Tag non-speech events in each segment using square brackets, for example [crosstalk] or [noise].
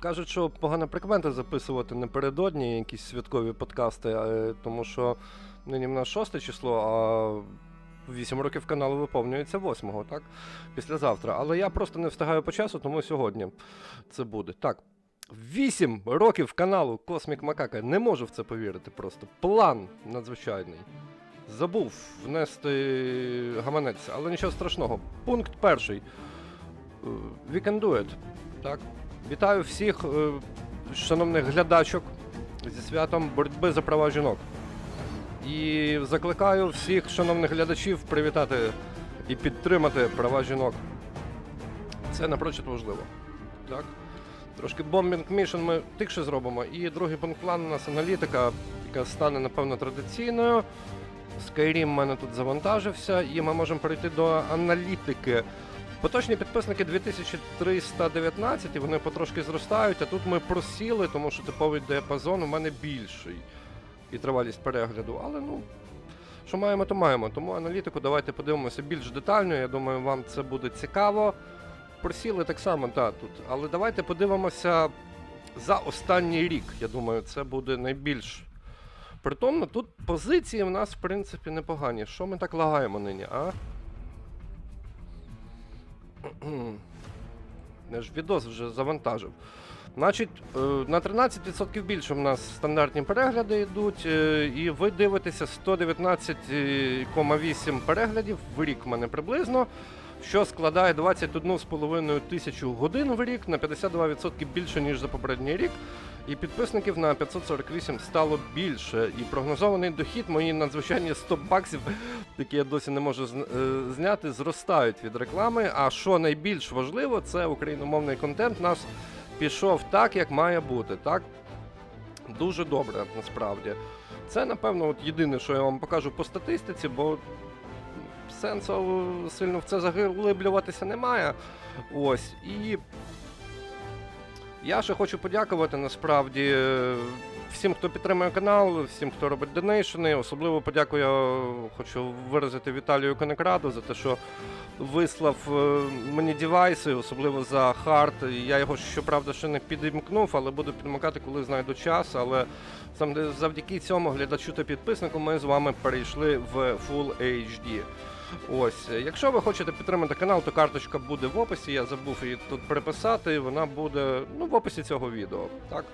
кажуть, що погана прикмета записувати напередодні якісь святкові подкасти, е, тому що нині в нас шосте число, а 8 років каналу виповнюється 8-го, так? Післязавтра. Але я просто не встигаю по часу, тому сьогодні це буде. Так. 8 років каналу Космік Макака. Не можу в це повірити просто. План надзвичайний. Забув внести гаманець, але нічого страшного. Пункт перший. Е, We can do it. Так. Вітаю всіх е, шановних глядачок зі святом боротьби за права жінок. І закликаю всіх шановних глядачів привітати і підтримати права жінок. Це напрочуд важливо. Так? Трошки бомбінг мішн ми тихше зробимо. І другий пункт плану у нас аналітика, яка стане, напевно, традиційною. Skyrim в мене тут завантажився, і ми можемо перейти до аналітики. Поточні підписники 2319, і вони потрошки зростають, а тут ми просіли, тому що типовий діапазон у мене більший. І тривалість перегляду. Але ну, що маємо, то маємо. Тому аналітику давайте подивимося більш детально. Я думаю, вам це буде цікаво. Просіли так само, так, тут. Але давайте подивимося за останній рік. Я думаю, це буде найбільш притомно. Тут позиції в нас, в принципі, непогані. Що ми так лагаємо нині, а? Я ж відос вже завантажив. Значить, е, на 13% більше в нас стандартні перегляди йдуть, е, і ви дивитеся 119,8 переглядів в рік мене приблизно, що складає 21,5 тисячу годин в рік на 52% більше, ніж за попередній рік. І підписників на 548 стало більше. І прогнозований дохід, мої надзвичайні 100 баксів, які я досі не можу е, зняти, зростають від реклами. А що найбільш важливо, це україномовний контент нас пішов так, як має бути. Так? Дуже добре, насправді. Це, напевно, от єдине, що я вам покажу по статистиці, бо сенсу сильно в це заглиблюватися немає. Ось. І я ще хочу подякувати насправді е, всім, хто підтримує канал, всім, хто робить донейшени. Особливо подяку я хочу виразити Віталію Конекраду за те, що вислав е, мені девайси, особливо за хард. Я його щоправда ще не підімкнув, але буду підмикати, коли знайду час. Але завдяки цьому глядачу та підписнику ми з вами перейшли в Full HD. Ось, е, якщо ви хочете підтримати канал, то карточка буде в описі. Я забув її тут приписати. Вона буде ну, в описі цього відео. Так?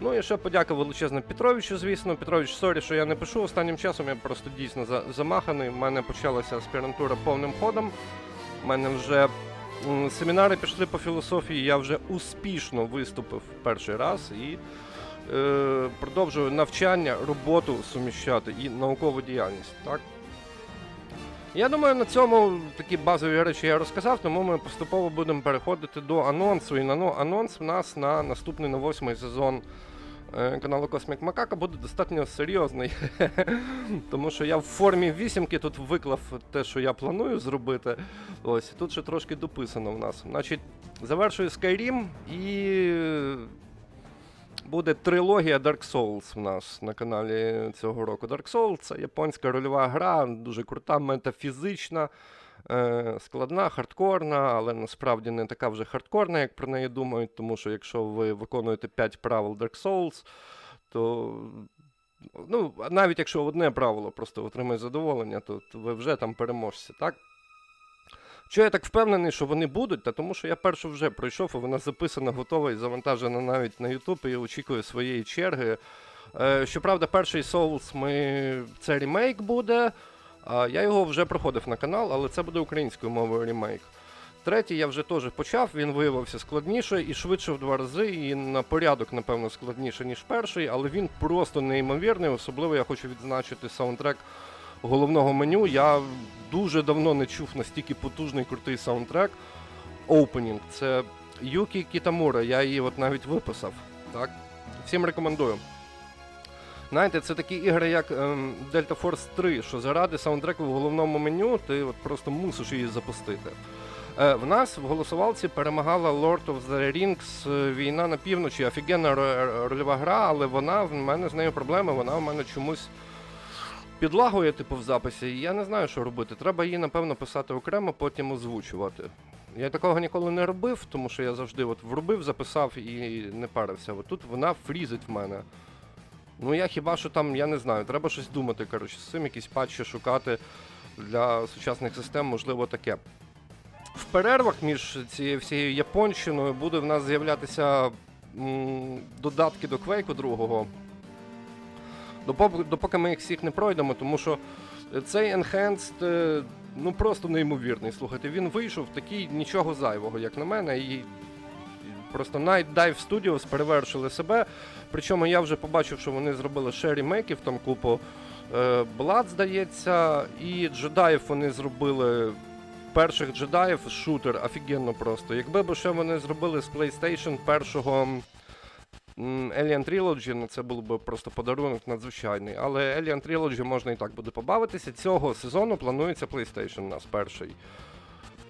Ну і ще подяка величезна Петровичу, звісно. Петрович, сорі, що я не пишу. Останнім часом я просто дійсно замаханий. У мене почалася аспірантура повним ходом. У мене вже семінари пішли по філософії. Я вже успішно виступив перший раз і е, продовжую навчання, роботу суміщати і наукову діяльність. Так? Я думаю, на цьому такі базові речі я розказав, тому ми поступово будемо переходити до анонсу. І на анонс в нас на наступний на восьмий сезон е, каналу Космік Макака буде достатньо серйозний. [laughs] Тому що я в формі вісімки тут виклав те, що я планую зробити. Ось тут ще трошки дописано в нас. Значить, завершую Skyrim і. Буде трилогія Dark Souls в нас на каналі цього року. Dark Souls це японська рольова гра, дуже крута, метафізична, е, складна, хардкорна, але насправді не така вже хардкорна, як про неї думають, тому що якщо ви виконуєте 5 правил Dark Souls, то ну, навіть якщо одне правило просто отримує задоволення, то ви вже там переможці, так? Чого я так впевнений, що вони будуть, та тому що я першу вже пройшов, і вона записана, готова і завантажена навіть на YouTube і очікую своєї черги. Е, щоправда, перший Souls ми... це ремейк буде. Я його вже проходив на канал, але це буде українською мовою ремейк. Третій я вже теж почав, він виявився складніше і швидше в два рази, і на порядок, напевно, складніше, ніж перший, але він просто неймовірний. Особливо я хочу відзначити саундтрек головного меню. Я дуже давно не чув настільки потужний крутий саундтрек. Opening. Це Юкі Кітамура. Я її от навіть виписав. Так? Всім рекомендую. Знаєте, це такі ігри, як ем, Delta Force 3, що заради саундтреку в головному меню ти от просто мусиш її запустити. Е, в нас в голосувалці перемагала Lord of the Rings е, Війна на півночі. Офігенна рольова гра, але вона в мене з нею проблеми, вона в мене чомусь підлагує, типу, в записі. І я не знаю, що робити. Треба її, напевно, писати окремо, потім озвучувати. Я такого ніколи не робив, тому що я завжди от врубив, записав і не парився. От тут вона фрізить в мене. Ну я хіба що там, я не знаю, треба щось думати, коротше, з цим якісь патчі шукати для сучасних систем, можливо, таке. В перервах між цією всією японщиною буде в нас з'являтися додатки до Quake другого. Допоки, допоки ми їх всіх не пройдемо, тому що цей Enhanced е, ну просто неймовірний. Слухайте, він вийшов такий нічого зайвого, як на мене, і просто Night Dive Studios перевершили себе. Причому я вже побачив, що вони зробили ще ремейків, там купу е, Blood, здається, і джедаїв вони зробили. Перших джедаїв шутер офігенно просто. Якби б ще вони зробили з PlayStation першого Alien Trilogy, ну це був би просто подарунок надзвичайний. Але Alien Trilogy можна і так буде побавитися. Цього сезону планується PlayStation у нас перший.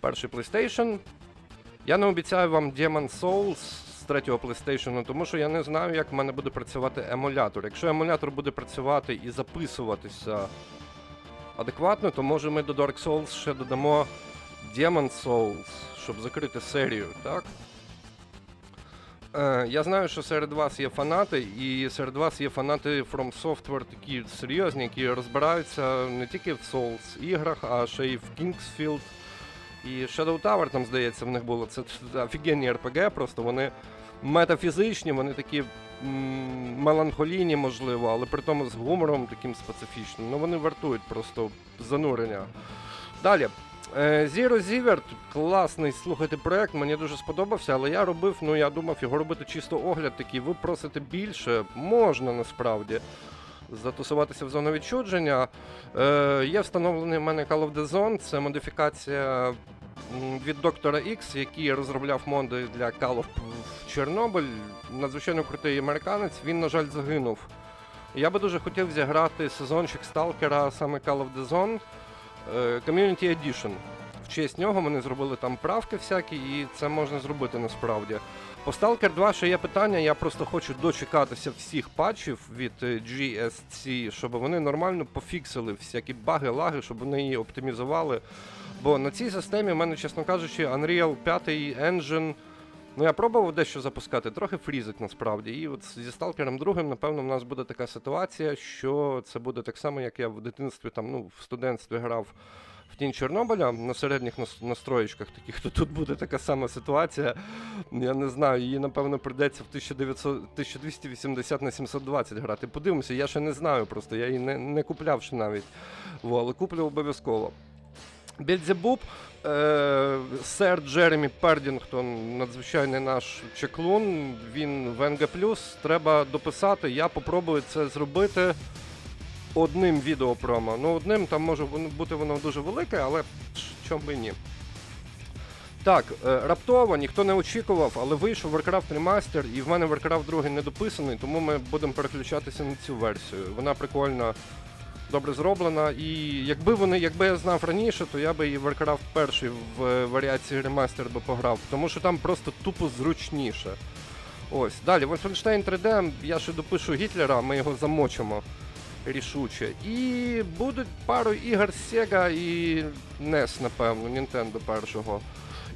Перший PlayStation. Я не обіцяю вам Demon Souls третього PlayStation, тому що я не знаю, як в мене буде працювати емулятор. Якщо емулятор буде працювати і записуватися адекватно, то може ми до Dark Souls ще додамо Demon Souls, щоб закрити серію, так? Е, я знаю, що серед вас є фанати, і серед вас є фанати From Software такі серйозні, які розбираються не тільки в Souls іграх, а ще й в Kingsfield. І Shadow Tower там, здається, в них було. Це офігенні RPG, просто вони метафізичні, вони такі меланхолійні, можливо, але при тому з гумором таким специфічним. Ну вони вартують просто занурення. Далі. Е, Zero Zivert класний, слухайте, проект, мені дуже сподобався, але я робив, ну я думав його робити чисто огляд такий. Ви просите більше, можна насправді затусуватися в зону відчудження. Е, є встановлений в мене Call of the Zone, це модифікація від доктора X, який розробляв моди для Call of Чорнобиль. Надзвичайно крутий американець, він, на жаль, загинув. Я би дуже хотів зіграти сезончик Сталкера, саме Call of the Zone. Е, Community Edition. В честь нього вони зробили там правки всякі, і це можна зробити насправді. По Stalker 2 ще є питання, я просто хочу дочекатися всіх патчів від е, GSC, щоб вони нормально пофіксили всякі баги, лаги, щоб вони її оптимізували. Бо на цій системі в мене, чесно кажучи, Unreal 5 Engine. Ну, я пробував дещо запускати, трохи фрізить насправді. І от зі Сталкером другим, напевно, в нас буде така ситуація, що це буде так само, як я в дитинстві, там, ну, в студентстві грав в тінь Чорнобиля на середніх настроєчках таких, то тут буде така сама ситуація. Я не знаю, її, напевно, прийдеться в 1900, 1280 на 720 грати. Подивимося, я ще не знаю просто, я її не, не купляв ще навіть. Во, але куплю обов'язково. Бельзебуб, е, сер Джеремі Пердінгтон, надзвичайний наш чеклун. Він в НГ+. Треба дописати. Я попробую це зробити одним відео промо. Ну, одним там може бути воно дуже велике, але чому би ні. Так, е, раптово ніхто не очікував, але вийшов Warcraft Remaster, і в мене Warcraft 2 не дописаний, тому ми будемо переключатися на цю версію. Вона прикольна, добре зроблена. І якби вони, якби я знав раніше, то я би і Warcraft 1 в е, варіації ремастер би пограв, тому що там просто тупо зручніше. Ось, далі, Wolfenstein 3D, я ще допишу Гітлера, ми його замочимо рішуче. І будуть пару ігор Sega і NES, напевно, Nintendo першого.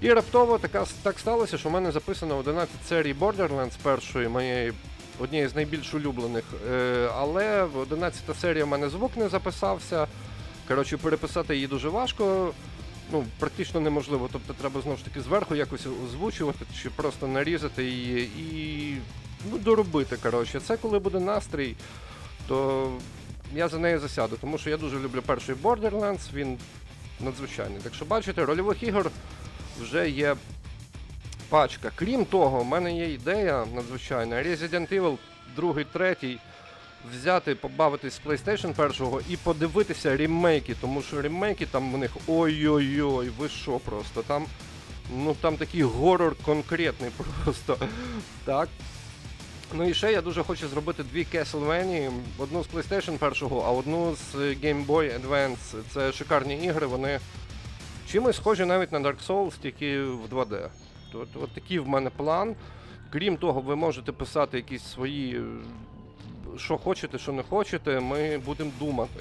І раптово така, так сталося, що в мене записано 11 серій Borderlands першої моєї однієї з найбільш улюблених. Е, але 11 серія в мене звук не записався. Коротше, переписати її дуже важко. Ну, практично неможливо. Тобто треба знову ж таки зверху якось озвучувати чи просто нарізати її і ну, доробити. Коротше. Це коли буде настрій, то я за нею засяду, тому що я дуже люблю перший Borderlands, він надзвичайний. Так що бачите, рольових ігор вже є пачка. Крім того, в мене є ідея надзвичайна. Resident Evil 2, 3 взяти, побавитись з PlayStation 1 і подивитися ремейки, тому що ремейки там у них ой-ой-ой, ви що просто там. Ну там такий горор конкретний [laughs] просто. Так. Ну і ще я дуже хочу зробити дві Castlevania, одну з PlayStation 1, а одну з Game Boy Advance. Це шикарні ігри, вони чимось схожі навіть на Dark Souls, тільки в 2D. От, от такий в мене план. Крім того, ви можете писати якісь свої е, що хочете, що не хочете, ми будемо думати.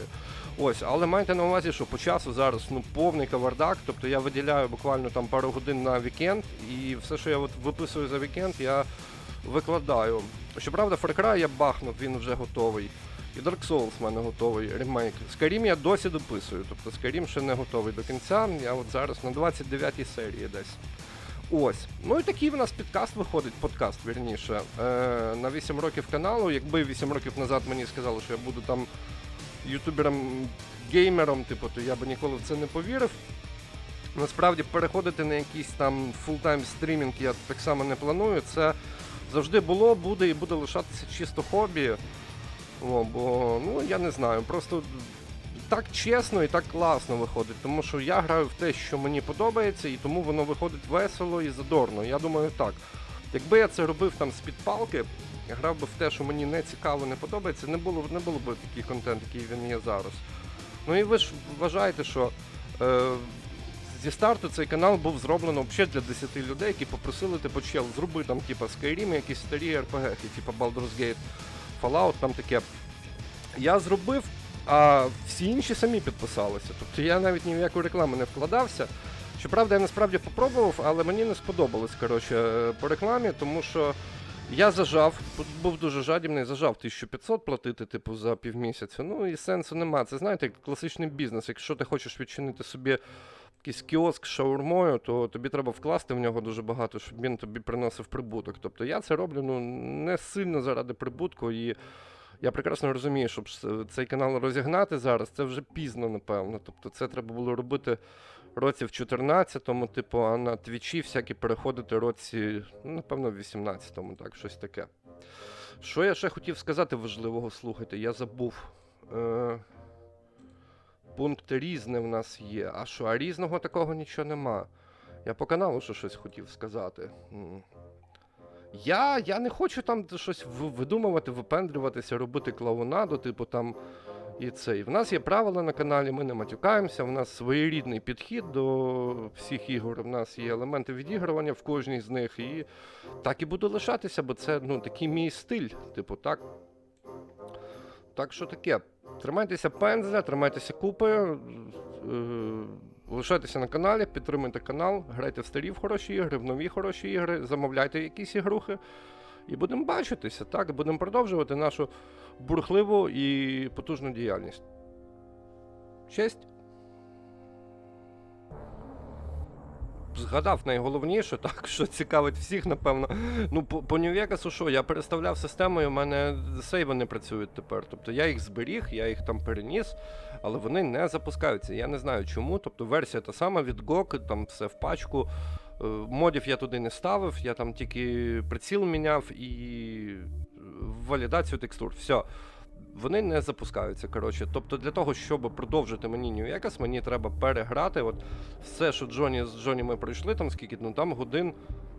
Ось, але майте на увазі, що по часу зараз ну повний кавардак. Тобто я виділяю буквально там пару годин на вікенд, і все, що я от виписую за вікенд, я викладаю. Щоправда, Far Cry я бахнув, він вже готовий. І Dark Souls в мене готовий ремейк. Skyrim я досі дописую, тобто Skyrim ще не готовий до кінця. Я от зараз на 29-й серії десь. Ось. Ну і такий в нас підкаст виходить, подкаст, вірніше. Е, на 8 років каналу. Якби 8 років назад мені сказали, що я буду там ютубером геймером, типу, то я би ніколи в це не повірив. Насправді переходити на якийсь там фултайм стрімінг я так само не планую. Це завжди було, буде і буде лишатися чисто хобі. О, бо, ну я не знаю, просто так чесно і так класно виходить, тому що я граю в те, що мені подобається, і тому воно виходить весело і задорно. Я думаю, так. Якби я це робив там з-під палки, грав би в те, що мені не цікаво, не подобається, не було, не було б такий контент, який він є зараз. Ну і ви ж вважаєте, що е, зі старту цей канал був зроблено взагалі для 10 людей, які попросили, типу, чел, зроби там, типу, Skyrim, якісь старі RPG, типу Baldur's Gate, Fallout, там таке. Я зробив, а всі інші самі підписалися. Тобто я навіть ні в яку рекламу не вкладався. Щоправда, я насправді попробував, але мені не сподобалось коротше, по рекламі, тому що я зажав, був дуже жадібний, зажав 1500 платити, типу, за півмісяця. Ну і сенсу нема. Це знаєте, як класичний бізнес. Якщо ти хочеш відчинити собі якийсь кіоск з шаурмою, то тобі треба вкласти в нього дуже багато, щоб він тобі приносив прибуток. Тобто я це роблю ну, не сильно заради прибутку. І я прекрасно розумію, щоб цей канал розігнати зараз, це вже пізно, напевно. Тобто це треба було робити році в 14-му, типу, а на твічі всякі переходити році, ну, напевно, в 18-му, так, щось таке. Що я ще хотів сказати важливого, слухайте, я забув. Е- пункт різне в нас є. А що, а різного такого нічого нема. Я по каналу ще щось хотів сказати. Я, я не хочу там щось видумувати, випендрюватися, робити клоунаду, типу там. І це. І в нас є правила на каналі, ми не матюкаємося, в нас своєрідний підхід до всіх ігор. В нас є елементи відігрування в кожній з них. І так і буду лишатися, бо це ну, такий мій стиль. Типу, так. Так що таке. Тримайтеся пензля, тримайтеся купи, е, лишайтеся на каналі, підтримуйте канал, грайте в старі в хороші ігри, в нові хороші ігри, замовляйте якісь ігрухи. І будемо бачитися, так, будемо продовжувати нашу бурхливу і потужну діяльність. Честь. Згадав найголовніше, [laughs] так, що цікавить всіх, напевно. Ну, по, по Vegas, що, я переставляв систему, і в мене сейви не працюють тепер. Тобто я їх зберіг, я їх там переніс, але вони не запускаються. Я не знаю чому. Тобто версія та сама від GOG, там все в пачку. Е, Модів я туди не ставив, я там тільки приціл міняв і валідацію текстур. Все. Вони не запускаються. Коротше. Тобто для того, щоб продовжити мені New Vegas, мені треба переграти. От все, що Джоні з Джоні ми пройшли, там скільки, ну там годин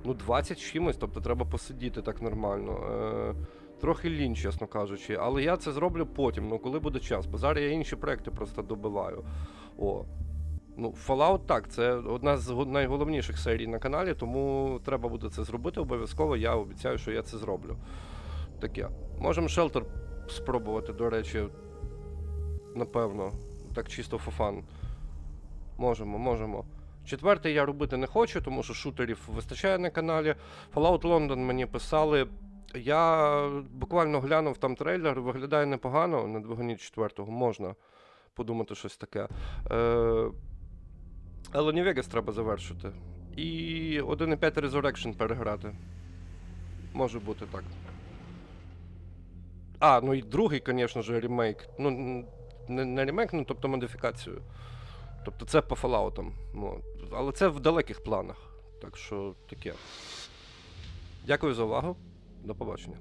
ну 20 чимось, тобто треба посидіти так нормально. Е, трохи лінь, чесно кажучи. Але я це зроблю потім, ну коли буде час. Бо зараз я інші проекти просто добиваю. О. Ну, Fallout так, це одна з найголовніших серій на каналі, тому треба буде це зробити обов'язково. Я обіцяю, що я це зроблю. Таке. Можемо Shelter спробувати, до речі. Напевно. Так чисто фофан. Можемо, можемо. Четвертий я робити не хочу, тому що шутерів вистачає на каналі. Fallout London мені писали. Я буквально глянув там трейлер, виглядає непогано на двигуні четвертого, можна подумати щось таке. Е, але New треба завершити. І 1.5 Resurrection переграти. Може бути так. А, ну і другий, звісно ж, ремейк. Ну, не, не ремейк, ну тобто модифікацію. Тобто це по Fallout. Ну, але це в далеких планах. Так що таке. Дякую за увагу. До побачення.